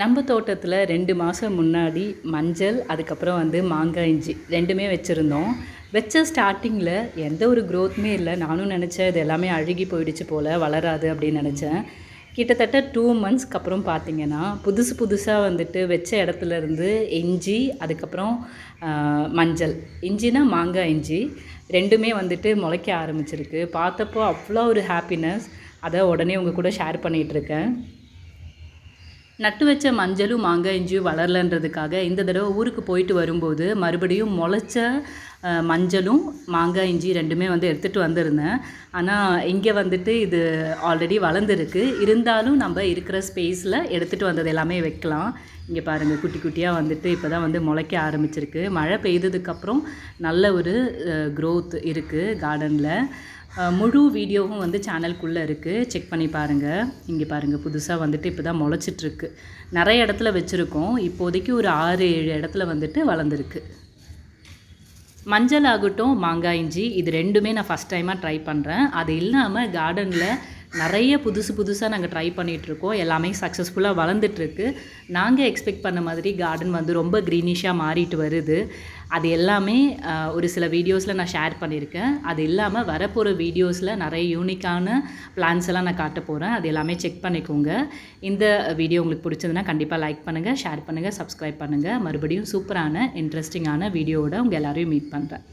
நம்ம தோட்டத்தில் ரெண்டு மாதம் முன்னாடி மஞ்சள் அதுக்கப்புறம் வந்து மாங்காய் இஞ்சி ரெண்டுமே வச்சுருந்தோம். வச்ச ஸ்டார்டிங்கில் எந்த ஒரு க்ரோத்துமே இல்லை. நானும் நினச்சேன் இது எல்லாமே அழுகி போயிடுச்சு போல் வளராது அப்படின்னு நினச்சேன். கிட்டத்தட்ட டூ மந்த்ஸ்க்கு அப்புறம் பார்த்திங்கன்னா புதுசு புதுசாக வந்துட்டு வச்ச இடத்துல இருந்து இஞ்சி அதுக்கப்புறம் மஞ்சள். இஞ்சினா மாங்காய் இஞ்சி. ரெண்டுமே வந்துட்டு முளைக்க ஆரம்பிச்சிருக்கு. பார்த்தப்போ அவ்வளோ ஒரு ஹாப்பினஸ் அதை உடனே உங்கள் கூட ஷேர் பண்ணிகிட்ருக்கேன் நட்டு வச்ச மஞ்சளும் மாங்காய் இஞ்சியும் வளரலன்றதுக்காக இந்த தடவை ஊருக்கு போயிட்டு வரும்போது மறுபடியும் முளைச்ச மஞ்சளும் மாங்காய் இஞ்சி ரெண்டுமே வந்து எடுத்துகிட்டு வந்திருந்தேன். ஆனால் இங்கே வந்துட்டு இது ஆல்ரெடி வளர்ந்துருக்கு. இருந்தாலும் நம்ம இருக்கிற ஸ்பேஸில் எடுத்துகிட்டு வந்தது எல்லாமே வைக்கலாம். இங்கே பாருங்கள் குட்டி குட்டியாக வந்துட்டு இப்போ தான் வந்து முளைக்க ஆரம்பிச்சிருக்கு. மழை பெய்ததுக்கப்புறம் நல்ல ஒரு க்ரோத் இருக்குது கார்டனில் முழு வீடியோவும் வந்து சேனல்குள்ளே இருக்குது செக் பண்ணி பாருங்கள் இங்கே பாருங்கள் புதுசாக வந்துட்டு இப்போ தான் முளைச்சிட்ருக்கு. நிறைய இடத்துல வச்சுருக்கோம். இப்போதைக்கு ஒரு ஆறு ஏழு இடத்துல வந்துட்டு வளர்ந்துருக்கு. மஞ்சள் ஆகட்டும் மாங்காய் இஞ்சி இது ரெண்டுமே நான் ஃபஸ்ட் டைமாக ட்ரை பண்ணுறேன் அது இல்லாமல் கார்டனில் நிறைய புதுசு புதுசாக நாங்கள் ட்ரை பண்ணிகிட்ருக்கோம் எல்லாமே சக்ஸஸ்ஃபுல்லாக வளர்ந்துட்டுருக்கு. நாங்கள் எக்ஸ்பெக்ட் பண்ண மாதிரி கார்டன் வந்து ரொம்ப க்ரீனிஷாக மாறிட்டு வருது. அது எல்லாமே ஒரு சில வீடியோஸில் நான் ஷேர் பண்ணியிருக்கேன். அது இல்லாமல் வரப்போகிற வீடியோஸில் நிறைய யூனிக்கான பிளான்ஸ் எல்லாம் நான் காட்ட போகிறேன் அது எல்லாமே செக் பண்ணிக்கோங்க. இந்த வீடியோ உங்களுக்கு பிடிச்சதுன்னா கண்டிப்பாக லைக் பண்ணுங்கள் ஷேர் பண்ணுங்கள் சப்ஸ்கிரைப் பண்ணுங்கள் மறுபடியும் சூப்பரான இன்ட்ரெஸ்டிங்கான வீடியோவோட உங்கள் எல்லோரையும் மீட் பண்ணுறேன்